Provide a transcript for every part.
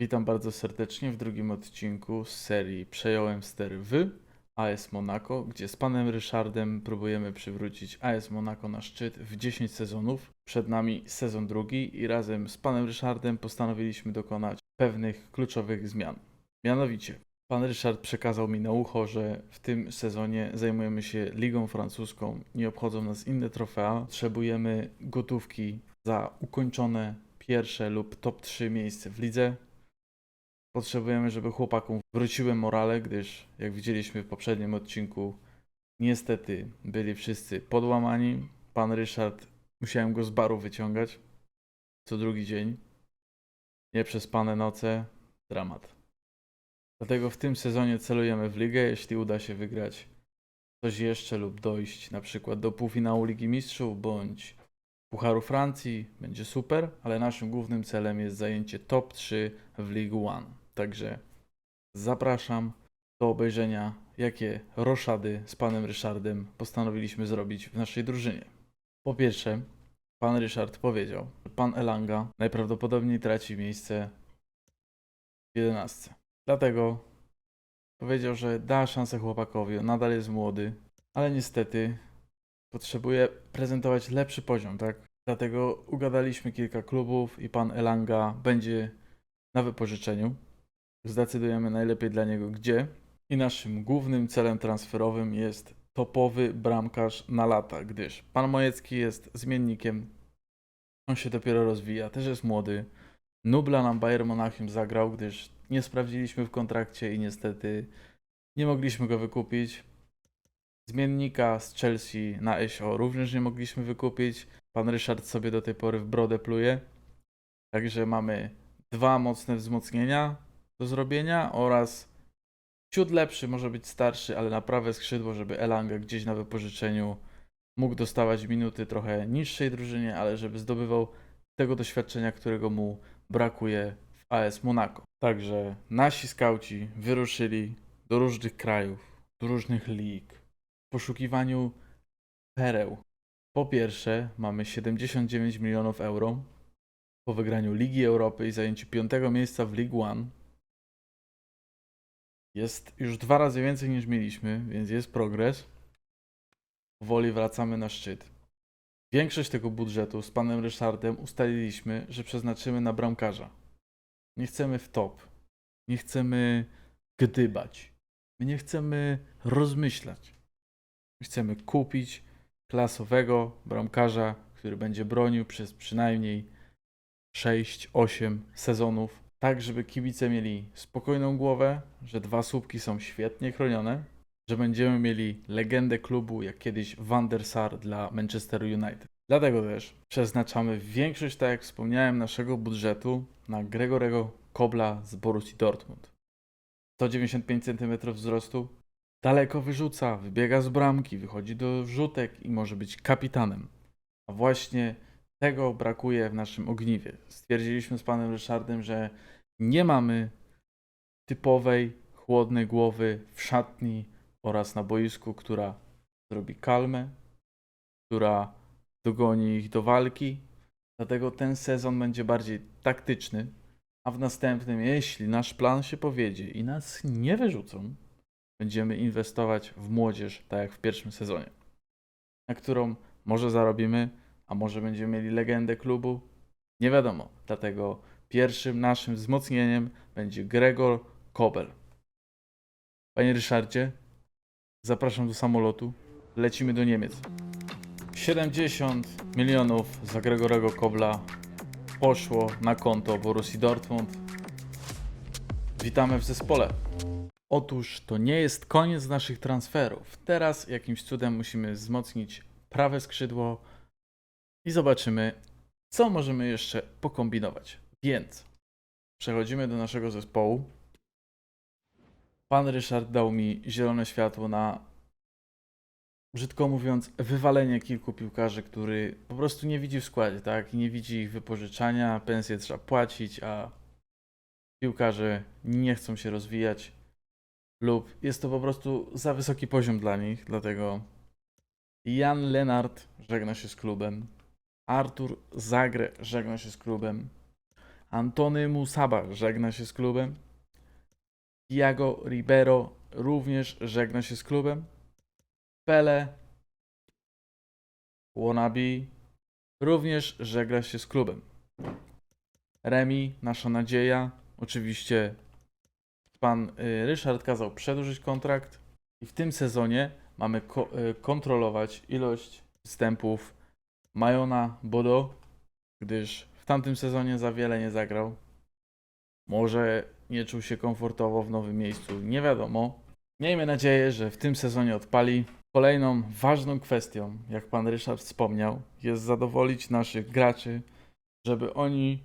Witam bardzo serdecznie w drugim odcinku z serii Przejąłem stery w AS Monaco, gdzie z panem Ryszardem próbujemy przywrócić AS Monaco na szczyt w 10 sezonów. Przed nami sezon drugi i razem z panem Ryszardem postanowiliśmy dokonać pewnych kluczowych zmian. Mianowicie, pan Ryszard przekazał mi na ucho, że w tym sezonie zajmujemy się Ligą Francuską, nie obchodzą nas inne trofea. Potrzebujemy gotówki za ukończone pierwsze lub top 3 miejsce w lidze. Potrzebujemy, żeby chłopakom wróciły morale, gdyż jak widzieliśmy w poprzednim odcinku, niestety byli wszyscy podłamani. Pan Ryszard, musiałem go z baru wyciągać co drugi dzień. Nieprzespane noce, dramat. Dlatego w tym sezonie celujemy w ligę, jeśli uda się wygrać coś jeszcze lub dojść na przykład do półfinału Ligi Mistrzów bądź Pucharu Francji, będzie super, ale naszym głównym celem jest zajęcie top 3 w League One. Także zapraszam do obejrzenia, jakie roszady z panem Ryszardem postanowiliśmy zrobić w naszej drużynie. Po pierwsze, pan Ryszard powiedział, że pan Elanga najprawdopodobniej traci miejsce w 11. Dlatego powiedział, że da szansę chłopakowi, on nadal jest młody, ale niestety potrzebuje prezentować lepszy poziom, tak? Dlatego ugadaliśmy kilka klubów i pan Elanga będzie na wypożyczeniu. Zdecydujemy najlepiej dla niego gdzie. I naszym głównym celem transferowym jest topowy bramkarz na lata, gdyż pan Mojecki jest zmiennikiem. On się dopiero rozwija, też jest młody. Nubla nam Bayern Monachium zagrał, gdyż nie sprawdziliśmy w kontrakcie i niestety nie mogliśmy go wykupić. Zmiennika z Chelsea na SO również nie mogliśmy wykupić. Pan Ryszard sobie do tej pory w brodę pluje. Także mamy dwa mocne wzmocnienia do zrobienia oraz ciut lepszy, może być starszy, ale na prawe skrzydło, żeby Elanga gdzieś na wypożyczeniu mógł dostawać minuty trochę niższej drużynie, ale żeby zdobywał tego doświadczenia, którego mu brakuje w AS Monaco. Także nasi skauci wyruszyli do różnych krajów, do różnych lig w poszukiwaniu pereł. Po pierwsze, mamy 79 milionów euro po wygraniu Ligi Europy i zajęciu piątego miejsca w League One. Jest już dwa razy więcej niż mieliśmy, więc jest progres. Powoli wracamy na szczyt. Większość tego budżetu z panem Ryszardem ustaliliśmy, że przeznaczymy na bramkarza. Nie chcemy w top. Nie chcemy gdybać. My nie chcemy rozmyślać. My chcemy kupić klasowego bramkarza, który będzie bronił przez przynajmniej 6-8 sezonów, tak żeby kibice mieli spokojną głowę, że dwa słupki są świetnie chronione, że będziemy mieli legendę klubu jak kiedyś Van der Sar dla Manchester United. Dlatego też przeznaczamy większość, tak jak wspomniałem, naszego budżetu na Gregorego Kobla z Borussii Dortmund. 195 cm wzrostu, daleko wyrzuca, wybiega z bramki, wychodzi do rzutek i może być kapitanem. A właśnie tego brakuje w naszym ogniwie. Stwierdziliśmy z panem Ryszardem, że nie mamy typowej, chłodnej głowy w szatni oraz na boisku, która zrobi kalmę, która dogoni ich do walki. Dlatego ten sezon będzie bardziej taktyczny, a w następnym, jeśli nasz plan się powiedzie i nas nie wyrzucą, będziemy inwestować w młodzież, tak jak w pierwszym sezonie, na którą może zarobimy, a może będziemy mieli legendę klubu. Nie wiadomo. Dlatego pierwszym naszym wzmocnieniem będzie Gregor Kobel. Panie Ryszardzie, zapraszam do samolotu. Lecimy do Niemiec. 70 milionów za Gregorego Kobla poszło na konto Borussii Dortmund. Witamy w zespole. Otóż to nie jest koniec naszych transferów. Teraz jakimś cudem musimy wzmocnić prawe skrzydło i zobaczymy, co możemy jeszcze pokombinować. Więc przechodzimy do naszego zespołu. Pan Ryszard dał mi zielone światło na, brzydko mówiąc, wywalenie kilku piłkarzy, który po prostu nie widzi w składzie, tak? Nie widzi ich wypożyczania, pensje trzeba płacić, a piłkarze nie chcą się rozwijać lub jest to po prostu za wysoki poziom dla nich, dlatego Jan Lenart żegna się z klubem, Artur Zagre żegna się z klubem, Antony Musaba żegna się z klubem. Thiago Ribeiro również żegna się z klubem. Pele Wannabe również żegna się z klubem. Remi, nasza nadzieja. Oczywiście pan y, Ryszard kazał przedłużyć kontrakt i w tym sezonie mamy ko- y, kontrolować ilość występów Majona Bodo, gdyż w tamtym sezonie za wiele nie zagrał. Może nie czuł się komfortowo w nowym miejscu, nie wiadomo. Miejmy nadzieję, że w tym sezonie odpali. Kolejną ważną kwestią, jak pan Ryszard wspomniał, jest zadowolić naszych graczy, żeby oni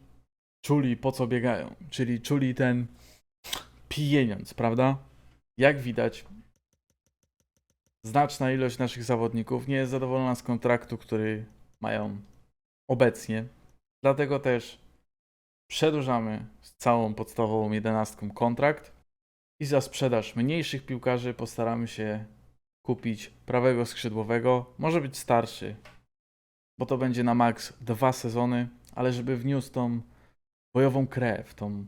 czuli po co biegają, czyli czuli ten pieniądz, prawda? Jak widać, znaczna ilość naszych zawodników nie jest zadowolona z kontraktu, który mają obecnie. Dlatego też przedłużamy z całą podstawową jedenastką kontrakt i za sprzedaż mniejszych piłkarzy postaramy się kupić prawego skrzydłowego. Może być starszy, bo to będzie na maks dwa sezony, ale żeby wniósł tą bojową krew, tą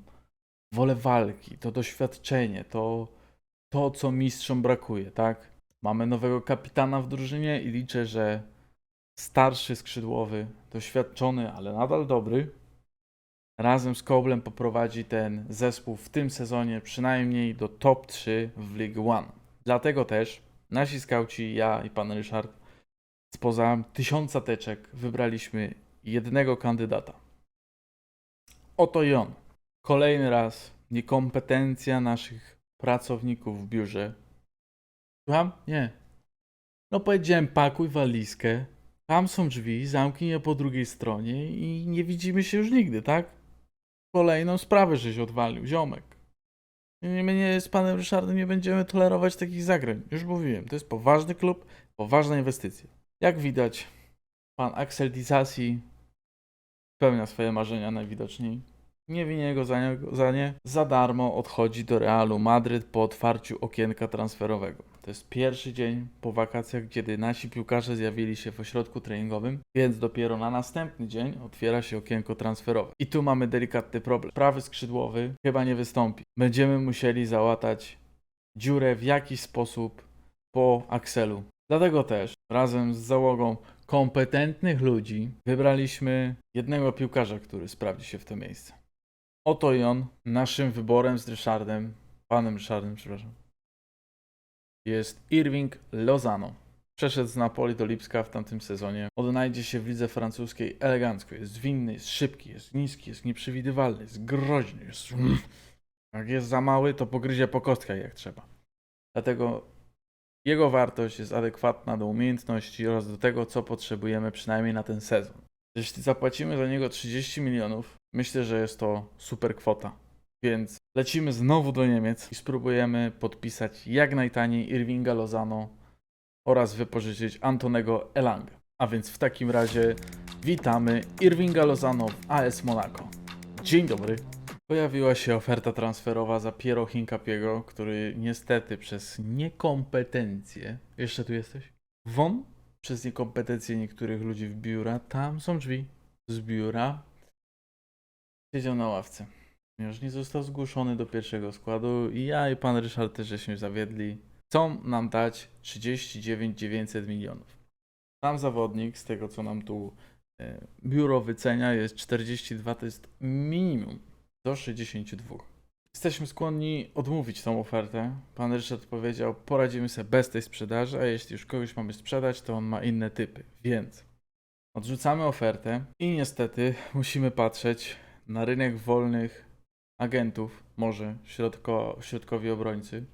wolę walki, to doświadczenie, to, to co mistrzom brakuje, tak? Mamy nowego kapitana w drużynie i liczę, że starszy skrzydłowy, doświadczony, ale nadal dobry, razem z Koblem poprowadzi ten zespół w tym sezonie przynajmniej do top 3 w League One. Dlatego też nasi skauci, ja i pan Ryszard, spoza tysiąca teczek wybraliśmy jednego kandydata. Oto i on. Kolejny raz niekompetencja naszych pracowników w biurze. Słucham? Nie. No powiedziałem pakuj walizkę, tam są drzwi, zamknij je po drugiej stronie i nie widzimy się już nigdy, tak? Kolejną sprawę żeś odwalił, ziomek. My nie, z panem Ryszardem nie będziemy tolerować takich zagrań. Już mówiłem, to jest poważny klub, poważna inwestycja. Jak widać, pan Axel Disasi spełnia swoje marzenia najwidoczniej. Nie winię go za, nie, za nie. Za darmo odchodzi do Realu Madryt po otwarciu okienka transferowego. To jest pierwszy dzień po wakacjach, kiedy nasi piłkarze zjawili się w ośrodku treningowym, więc dopiero na następny dzień otwiera się okienko transferowe. I tu mamy delikatny problem. Prawy skrzydłowy chyba nie wystąpi. Będziemy musieli załatać dziurę w jakiś sposób po Axelu. Dlatego też razem z załogą kompetentnych ludzi wybraliśmy jednego piłkarza, który sprawdzi się w to miejsce. Oto i on, naszym wyborem z Ryszardem, panem Ryszardem, przepraszam, jest Irving Lozano. Przeszedł z Napoli do Lipska w tamtym sezonie. Odnajdzie się w lidze francuskiej elegancko. Jest zwinny, jest szybki, jest niski, jest nieprzewidywalny, jest groźny. Jest... Jak jest za mały, to pogryzie po kostkach jak trzeba. Dlatego jego wartość jest adekwatna do umiejętności oraz do tego, co potrzebujemy przynajmniej na ten sezon. Jeśli zapłacimy za niego 30 milionów, myślę, że jest to super kwota. Więc lecimy znowu do Niemiec i spróbujemy podpisać jak najtaniej Irvinga Lozano oraz wypożyczyć Antonego Elanga. A więc w takim razie witamy Irvinga Lozano w AS Monaco. Dzień dobry. Pojawiła się oferta transferowa za Piero Hincapiego, który niestety przez niekompetencję... Jeszcze tu jesteś? Won? Przez niekompetencje niektórych ludzi w biura. Tam są drzwi z biura. Siedział na ławce. Już nie został zgłoszony do pierwszego składu i ja i pan Ryszard też żeśmy zawiedli. Chcą nam dać 39 900 milionów. Sam zawodnik, z tego co nam tu e, biuro wycenia, jest 42, to jest minimum do 62. Jesteśmy skłonni odmówić tą ofertę. Pan Ryszard powiedział, poradzimy sobie bez tej sprzedaży, a jeśli już kogoś mamy sprzedać, to on ma inne typy. Więc odrzucamy ofertę i niestety musimy patrzeć na rynek wolnych agentów, może środko, środkowi obrońcy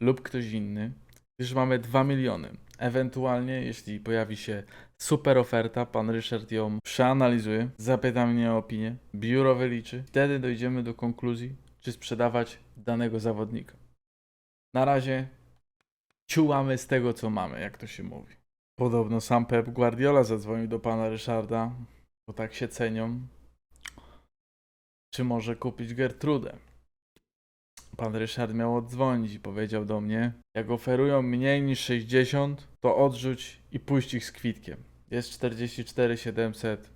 lub ktoś inny, gdyż mamy 2 miliony. Ewentualnie, jeśli pojawi się super oferta, pan Ryszard ją przeanalizuje, zapyta mnie o opinię, biuro wyliczy, wtedy dojdziemy do konkluzji, czy sprzedawać danego zawodnika. Na razie ciułamy z tego, co mamy, jak to się mówi. Podobno sam Pep Guardiola zadzwonił do pana Ryszarda, bo tak się cenią, czy może kupić Gertrudę. Pan Ryszard miał oddzwonić i powiedział do mnie, jak oferują mniej niż 60, to odrzuć i puść ich z kwitkiem. Jest 44 700,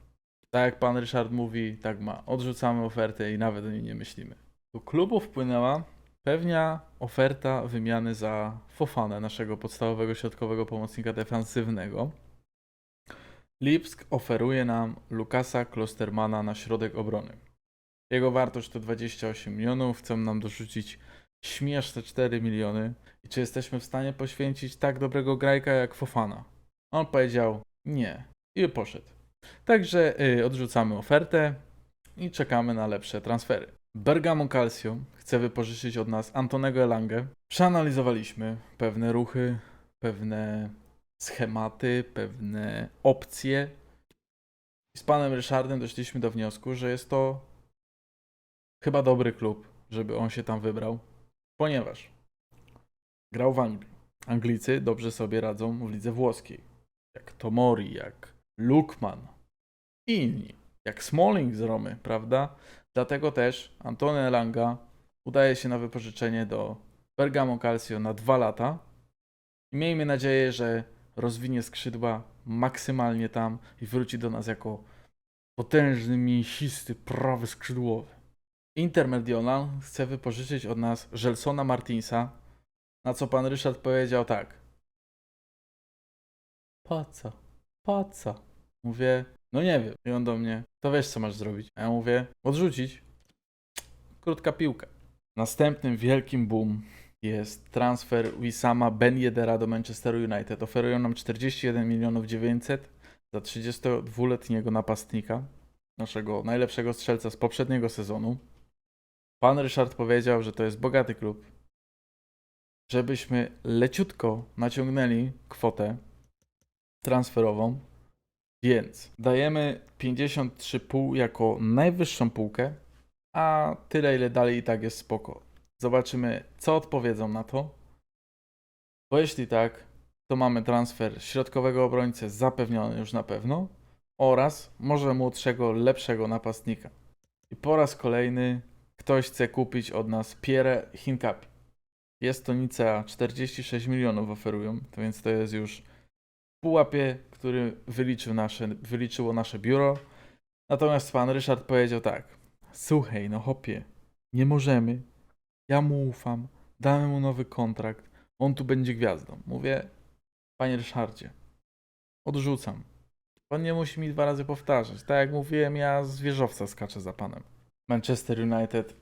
Tak jak pan Ryszard mówi, tak ma. Odrzucamy ofertę i nawet o niej nie myślimy. Do klubu wpłynęła pewnia oferta wymiany za Fofanę, naszego podstawowego środkowego pomocnika defensywnego. Lipsk oferuje nam Lukasa Klostermana na środek obrony. Jego wartość to 28 milionów, chcą nam dorzucić śmieszne 4 miliony. I czy jesteśmy w stanie poświęcić tak dobrego grajka jak Fofana? On powiedział nie i poszedł. Także y, odrzucamy ofertę i czekamy na lepsze transfery. Bergamo Calcio chce wypożyczyć od nas Antonego Elangę. Przeanalizowaliśmy pewne ruchy, pewne schematy, pewne opcje. I z panem Ryszardem doszliśmy do wniosku, że jest to chyba dobry klub, żeby on się tam wybrał, ponieważ grał w Anglii. Anglicy dobrze sobie radzą w lidze włoskiej. Jak Tomori, jak Lukman i inni. Jak Smalling z Romy, prawda? Dlatego też Antony Elanga udaje się na wypożyczenie do Bergamo Calcio na dwa lata. I miejmy nadzieję, że rozwinie skrzydła maksymalnie tam i wróci do nas jako potężny, mięsisty, prawy skrzydłowy. Inter Meridional chce wypożyczyć od nas Gelsona Martinsa, na co pan Ryszard powiedział tak. Po co? Po co? Mówię, no nie wiem. I on do mnie, to wiesz co masz zrobić. A ja mówię, odrzucić. Krótka piłka. Następnym wielkim boom jest transfer Wisama Ben Yedera do Manchesteru United. Oferują nam 41 milionów 900 za 32-letniego napastnika, naszego najlepszego strzelca z poprzedniego sezonu. Pan Ryszard powiedział, że to jest bogaty klub, żebyśmy leciutko naciągnęli kwotę transferową, więc dajemy 53,5 jako najwyższą półkę, a tyle ile dalej i tak jest spoko. Zobaczymy, co odpowiedzą na to. Bo jeśli tak, to mamy transfer środkowego obrońcę zapewniony już na pewno oraz może młodszego, lepszego napastnika. I po raz kolejny ktoś chce kupić od nas Pierre Hinkapi. Jest to Nicea, 46 milionów oferują, to więc to jest już w pułapie, który wyliczył nasze, wyliczyło nasze biuro. Natomiast pan Ryszard powiedział tak, słuchaj no hopie, nie możemy, ja mu ufam, damy mu nowy kontrakt, on tu będzie gwiazdą. Mówię, panie Ryszardzie, odrzucam. Pan nie musi mi dwa razy powtarzać. Tak jak mówiłem, ja z wieżowca skaczę za panem. Manchester United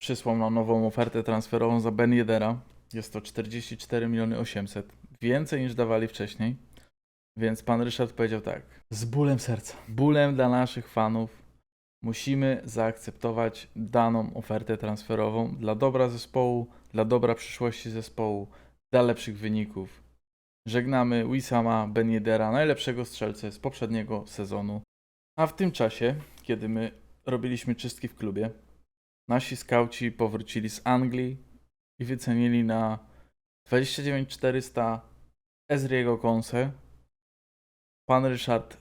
przysłał nam nową ofertę transferową za Ben Yedera. Jest to 44 miliony 800. Więcej niż dawali wcześniej. Więc pan Ryszard powiedział tak. Z bólem serca. Bólem dla naszych fanów. Musimy zaakceptować daną ofertę transferową dla dobra zespołu, dla dobra przyszłości zespołu, dla lepszych wyników. Żegnamy Wisama Ben Yedera, najlepszego strzelcę z poprzedniego sezonu. A w tym czasie, kiedy my robiliśmy czystki w klubie, nasi skauci powrócili z Anglii i wycenili na 29 400 Ezriego Konse. Pan Ryszard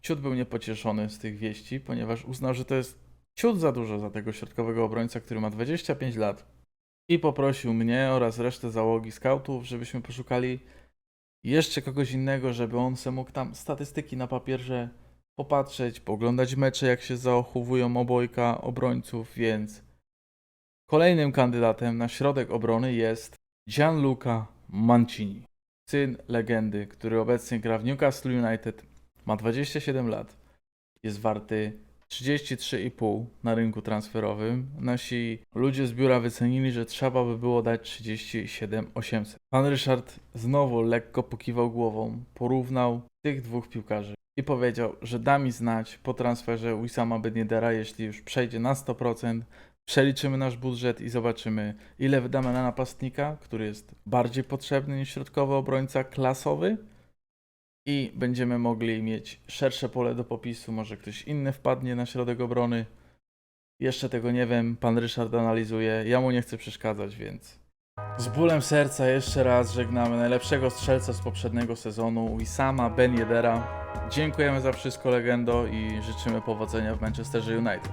ciut był niepocieszony z tych wieści, ponieważ uznał, że to jest ciut za dużo za tego środkowego obrońca, który ma 25 lat. I poprosił mnie oraz resztę załogi skautów, żebyśmy poszukali jeszcze kogoś innego, żeby on se mógł tam statystyki na papierze popatrzeć, pooglądać mecze, jak się zachowują obojga obrońców, więc kolejnym kandydatem na środek obrony jest Gianluca Mancini, syn legendy, który obecnie gra w Newcastle United, ma 27 lat, jest warty 33,5 na rynku transferowym. Nasi ludzie z biura wycenili, że trzeba by było dać 37,800. Pan Ryszard znowu lekko pokiwał głową, porównał tych dwóch piłkarzy i powiedział, że da mi znać po transferze Wisama Ben Yedera, jeśli już przejdzie na 100%, przeliczymy nasz budżet i zobaczymy, ile wydamy na napastnika, który jest bardziej potrzebny niż środkowy obrońca klasowy. I będziemy mogli mieć szersze pole do popisu, może ktoś inny wpadnie na środek obrony. Jeszcze tego nie wiem, pan Ryszard analizuje, ja mu nie chcę przeszkadzać, więc z bólem serca jeszcze raz żegnamy najlepszego strzelca z poprzedniego sezonu, Wisama Ben Yedera. Dziękujemy za wszystko, legendo, i życzymy powodzenia w Manchesterze United.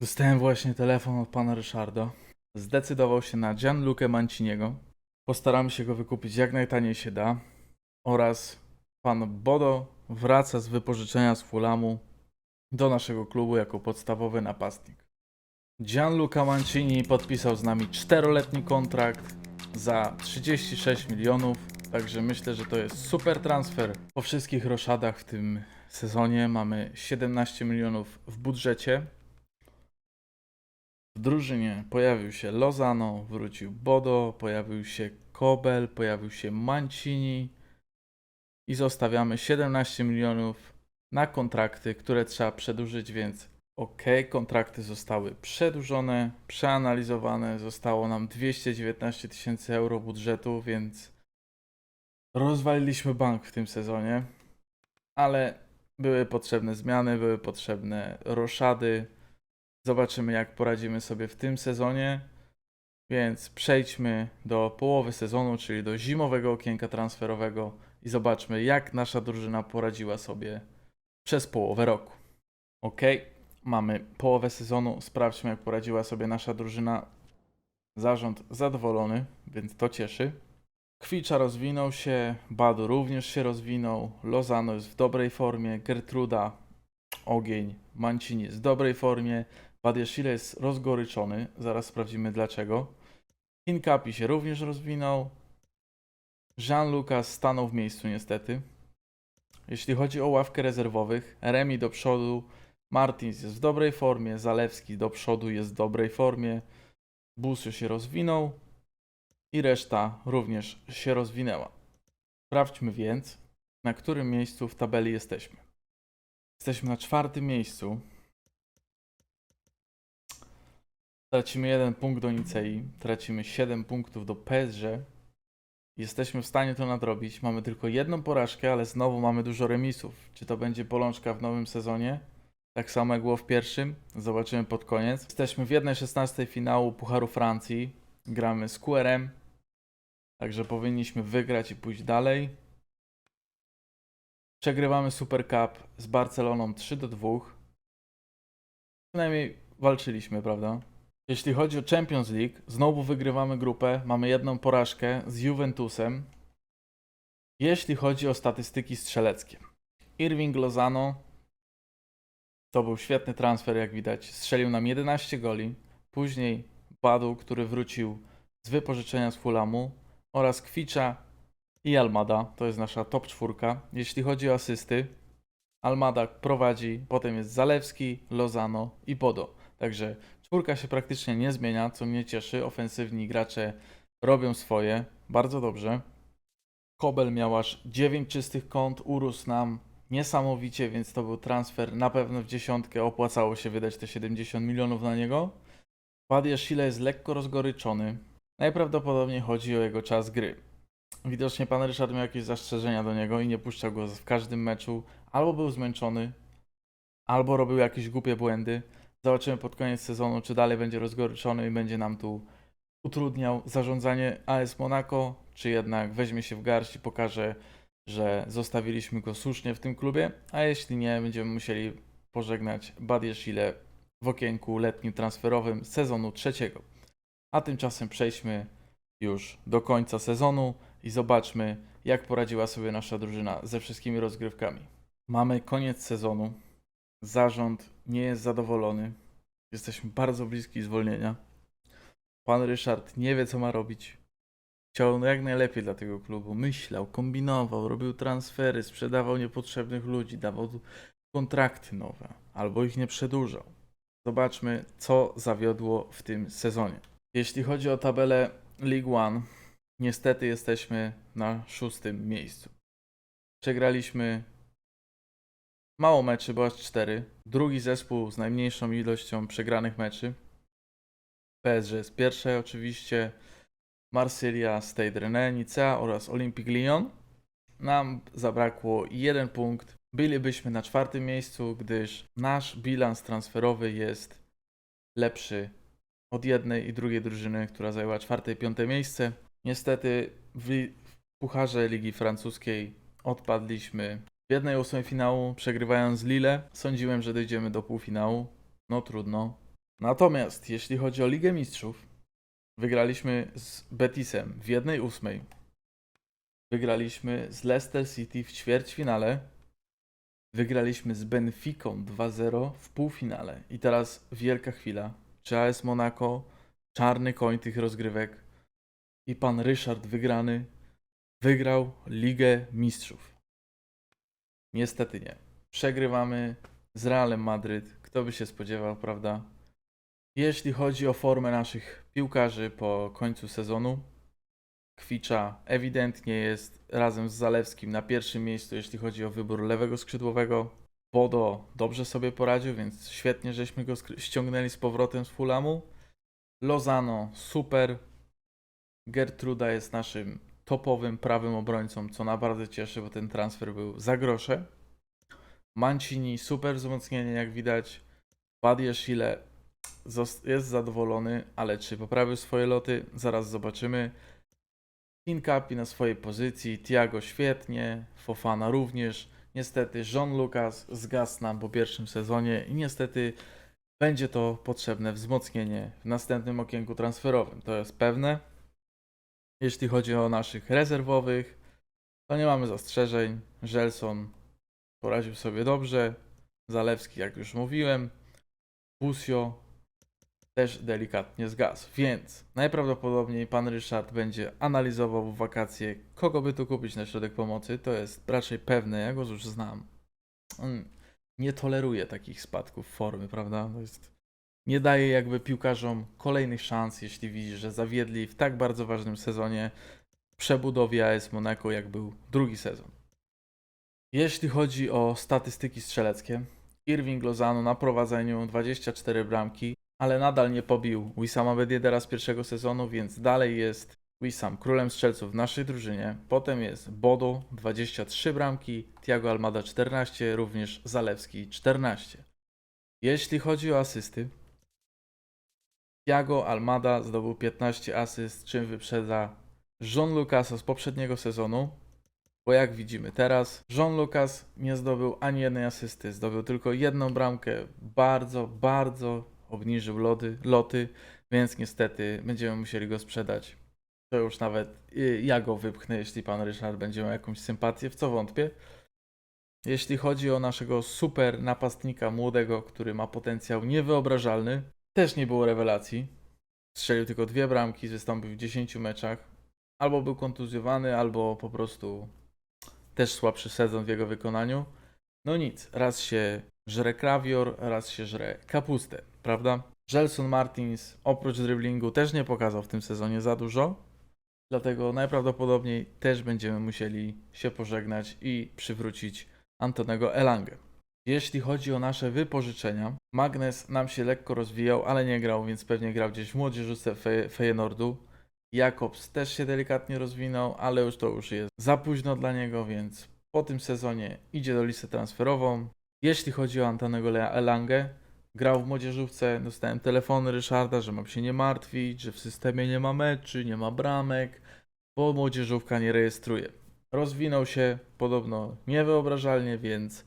Dostałem właśnie telefon od pana Ryszarda. Zdecydował się na Gianluca Manciniego. Postaramy się go wykupić jak najtaniej się da. Oraz pan Bodo wraca z wypożyczenia z Fulamu do naszego klubu jako podstawowy napastnik. Gianluca Mancini podpisał z nami czteroletni kontrakt za 36 milionów, także myślę, że to jest super transfer. Po wszystkich roszadach w tym sezonie mamy 17 milionów w budżecie. W drużynie pojawił się Lozano, wrócił Bodo, pojawił się Kobel, pojawił się Mancini i zostawiamy 17 milionów na kontrakty, które trzeba przedłużyć, więc ok, kontrakty zostały przedłużone, przeanalizowane, zostało nam 219 tysięcy euro budżetu, więc rozwaliliśmy bank w tym sezonie, ale były potrzebne zmiany, były potrzebne roszady. Zobaczymy, jak poradzimy sobie w tym sezonie. Więc przejdźmy do połowy sezonu, czyli do zimowego okienka transferowego i zobaczmy, jak nasza drużyna poradziła sobie przez połowę roku. Ok, mamy połowę sezonu. Sprawdźmy, jak poradziła sobie nasza drużyna. Zarząd zadowolony, więc to cieszy. Kwicza rozwinął się, Badu również się rozwinął, Lozano jest w dobrej formie, Gertruda, Ogień, Mancini jest w dobrej formie, Badiashile jest rozgoryczony, zaraz sprawdzimy dlaczego. Hinkapi się również rozwinął, Jean-Lucas stanął w miejscu niestety. Jeśli chodzi o ławkę rezerwowych, Remi do przodu, Martins jest w dobrej formie, Zalewski do przodu jest w dobrej formie, Busio się rozwinął i reszta również się rozwinęła. Sprawdźmy więc, na którym miejscu w tabeli jesteśmy. Jesteśmy na czwartym miejscu. Tracimy jeden punkt do Nicei, tracimy 7 punktów do PSG. Jesteśmy w stanie to nadrobić. Mamy tylko jedną porażkę, ale znowu mamy dużo remisów. Czy to będzie bolączka w nowym sezonie? Tak samo jak było w pierwszym. Zobaczymy pod koniec. Jesteśmy w 1.16 finału Pucharu Francji. Gramy z QRM. Także powinniśmy wygrać i pójść dalej. Przegrywamy Super Cup z Barceloną 3 do 2. Przynajmniej walczyliśmy, prawda? Jeśli chodzi o Champions League, znowu wygrywamy grupę, mamy jedną porażkę z Juventusem. Jeśli chodzi o statystyki strzeleckie, Irving Lozano to był świetny transfer, jak widać. Strzelił nam 11 goli. Później Badu, który wrócił z wypożyczenia z Fulamu oraz Kwicza i Almada. To jest nasza top czwórka. Jeśli chodzi o asysty, Almada prowadzi, potem jest Zalewski, Lozano i Bodo. Także czwórka się praktycznie nie zmienia, co mnie cieszy. Ofensywni gracze robią swoje. Bardzo dobrze. Kobel miał aż 9 czystych kąt, urósł nam niesamowicie, więc to był transfer na pewno w dziesiątkę. Opłacało się wydać te 70 milionów na niego. Badiashile jest lekko rozgoryczony. Najprawdopodobniej chodzi o jego czas gry. Widocznie pan Ryszard miał jakieś zastrzeżenia do niego i nie puszczał go w każdym meczu. Albo był zmęczony, albo robił jakieś głupie błędy. Zobaczymy pod koniec sezonu, czy dalej będzie rozgoryczony i będzie nam tu utrudniał zarządzanie AS Monaco, czy jednak weźmie się w garść i pokaże, że zostawiliśmy go słusznie w tym klubie, a jeśli nie, będziemy musieli pożegnać Badiashile w okienku letnim transferowym sezonu trzeciego. A tymczasem przejdźmy już do końca sezonu i zobaczmy, jak poradziła sobie nasza drużyna ze wszystkimi rozgrywkami. Mamy koniec sezonu. Zarząd nie jest zadowolony. Jesteśmy bardzo bliski zwolnienia. Pan Ryszard nie wie, co ma robić. Chciał no jak najlepiej dla tego klubu. Myślał, kombinował, robił transfery, sprzedawał niepotrzebnych ludzi, dawał kontrakty nowe, albo ich nie przedłużał. Zobaczmy, co zawiodło w tym sezonie. Jeśli chodzi o tabelę League One, niestety jesteśmy na szóstym miejscu. Przegraliśmy mało meczy, bo aż cztery. Drugi zespół z najmniejszą ilością przegranych meczy. PSG jest pierwsze oczywiście. Marsylia, Stade Rennais, Nicea oraz Olympique Lyon. Nam zabrakło jeden punkt. Bylibyśmy na czwartym miejscu, gdyż nasz bilans transferowy jest lepszy od jednej i drugiej drużyny, która zajęła czwarte i piąte miejsce. Niestety w, w Pucharze Ligi Francuskiej odpadliśmy w jednej ósmej finału, przegrywając Lille. Sądziłem, że dojdziemy do półfinału. No trudno. Natomiast jeśli chodzi o Ligę Mistrzów, wygraliśmy z Betisem w jednej ósmej. Wygraliśmy z Leicester City w ćwierćfinale Wygraliśmy z Benficą 2-0 w półfinale. I teraz wielka chwila. Czy AS Monaco, czarny koń tych rozgrywek i pan Ryszard wygrany wygrał Ligę Mistrzów. Niestety nie. Przegrywamy z Realem Madryt. Kto by się spodziewał, prawda? Jeśli chodzi o formę naszych piłkarzy po końcu sezonu, Kwicza ewidentnie jest razem z Zalewskim na pierwszym miejscu, jeśli chodzi o wybór lewego skrzydłowego. Bodo dobrze sobie poradził, więc świetnie, żeśmy go ściągnęli z powrotem z Fulamu. Lozano super. Gertruda jest naszym topowym prawym obrońcą, co naprawdę cieszy, bo ten transfer był za grosze. Mancini super wzmocnienie, jak widać. Badiashile zos- jest zadowolony, ale czy poprawił swoje loty? Zaraz zobaczymy. Hinkapi na swojej pozycji, Tiago świetnie, Fofana również. Niestety Jean Lucas zgasł nam po pierwszym sezonie i niestety będzie to potrzebne wzmocnienie w następnym okienku transferowym. To jest pewne. Jeśli chodzi o naszych rezerwowych, to nie mamy zastrzeżeń. Żelson poradził sobie dobrze. Zalewski, jak już mówiłem. Busio też delikatnie zgasł. Więc najprawdopodobniej pan Ryszard będzie analizował w wakacje, kogo by tu kupić na środek pomocy. To jest raczej pewne, ja go już znam. On nie toleruje takich spadków formy, prawda? To jest, nie daje jakby piłkarzom kolejnych szans, jeśli widzi, że zawiedli w tak bardzo ważnym sezonie przebudowie AS Monaco, jak był drugi sezon. Jeśli chodzi o statystyki strzeleckie, Irving Lozano na prowadzeniu 24 bramki, ale nadal nie pobił Wissama Ben Yedera z pierwszego sezonu, więc dalej jest Wissam królem strzelców w naszej drużynie. Potem jest Bodo 23 bramki, Thiago Almada 14, również Zalewski 14. Jeśli chodzi o asysty, Thiago Almada zdobył 15 asyst, czym wyprzedza Jean Lucasa z poprzedniego sezonu. Bo jak widzimy teraz, Jean Lucas nie zdobył ani jednej asysty, zdobył tylko jedną bramkę. Bardzo, bardzo obniżył lody, loty, więc niestety będziemy musieli go sprzedać. To już nawet y, ja go wypchnę, jeśli pan Ryszard będzie miał jakąś sympatię, w co wątpię. Jeśli chodzi o naszego super napastnika młodego, który ma potencjał niewyobrażalny, też nie było rewelacji. Strzelił tylko dwie bramki, wystąpił w 10 meczach. Albo był kontuzjowany, albo po prostu też słabszy sezon w jego wykonaniu. No nic, raz się żre krawior, raz się żre kapustę, prawda? Gelson Martins oprócz driblingu też nie pokazał w tym sezonie za dużo, dlatego najprawdopodobniej też będziemy musieli się pożegnać i przywrócić Antonego Elangę. Jeśli chodzi o nasze wypożyczenia, Magnes nam się lekko rozwijał, ale nie grał, więc pewnie grał gdzieś w młodzieżówce Fe- Feyenoordu. Jakobs też się delikatnie rozwinął, ale już to już jest za późno dla niego, więc po tym sezonie idzie do listy transferową. Jeśli chodzi o Antonego Elangę, grał w młodzieżówce, dostałem telefony Ryszarda, że mam się nie martwić, że w systemie nie ma meczy, nie ma bramek, bo młodzieżówka nie rejestruje. Rozwinął się podobno niewyobrażalnie, więc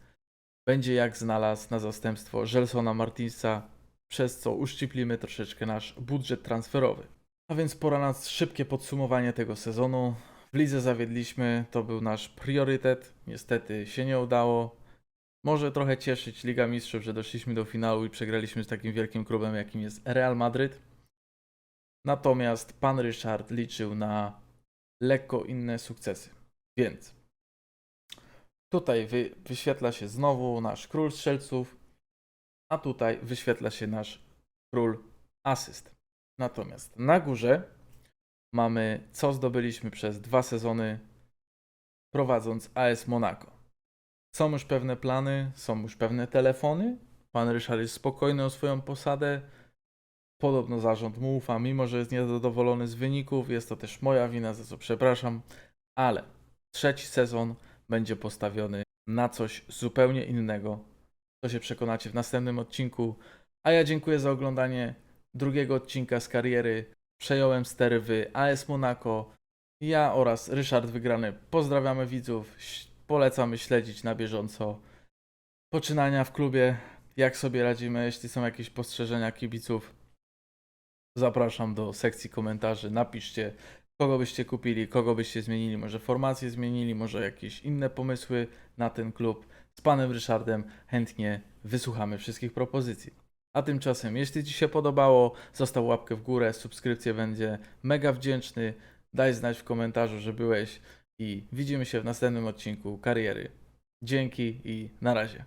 będzie jak znalazł na zastępstwo Gelsona Martinsa, przez co uszczyplimy troszeczkę nasz budżet transferowy. A więc pora na szybkie podsumowanie tego sezonu. W lidze zawiedliśmy, to był nasz priorytet. Niestety się nie udało. Może trochę cieszyć Liga Mistrzów, że doszliśmy do finału i przegraliśmy z takim wielkim klubem, jakim jest Real Madryt. Natomiast pan Ryszard liczył na lekko inne sukcesy. Więc tutaj wy, wyświetla się znowu nasz król strzelców, a tutaj wyświetla się nasz król asyst. Natomiast na górze mamy, co zdobyliśmy przez dwa sezony prowadząc AS Monaco. Są już pewne plany, są już pewne telefony. Pan Ryszard jest spokojny o swoją posadę. Podobno zarząd mu ufa, mimo że jest niezadowolony z wyników. Jest to też moja wina, za co przepraszam. Ale trzeci sezon będzie postawiony na coś zupełnie innego. To się przekonacie w następnym odcinku. A ja dziękuję za oglądanie drugiego odcinka z kariery. Przejąłem stery AS Monaco. Ja oraz Ryszard Wygrany pozdrawiamy widzów. Polecamy śledzić na bieżąco poczynania w klubie, jak sobie radzimy. Jeśli są jakieś postrzeżenia kibiców, zapraszam do sekcji komentarzy. Napiszcie, kogo byście kupili, kogo byście zmienili, może formację zmienili, może jakieś inne pomysły na ten klub. Z panem Ryszardem chętnie wysłuchamy wszystkich propozycji. A tymczasem, jeśli Ci się podobało, zostaw łapkę w górę, subskrypcję będzie mega wdzięczny. Daj znać w komentarzu, że byłeś i widzimy się w następnym odcinku kariery. Dzięki i na razie.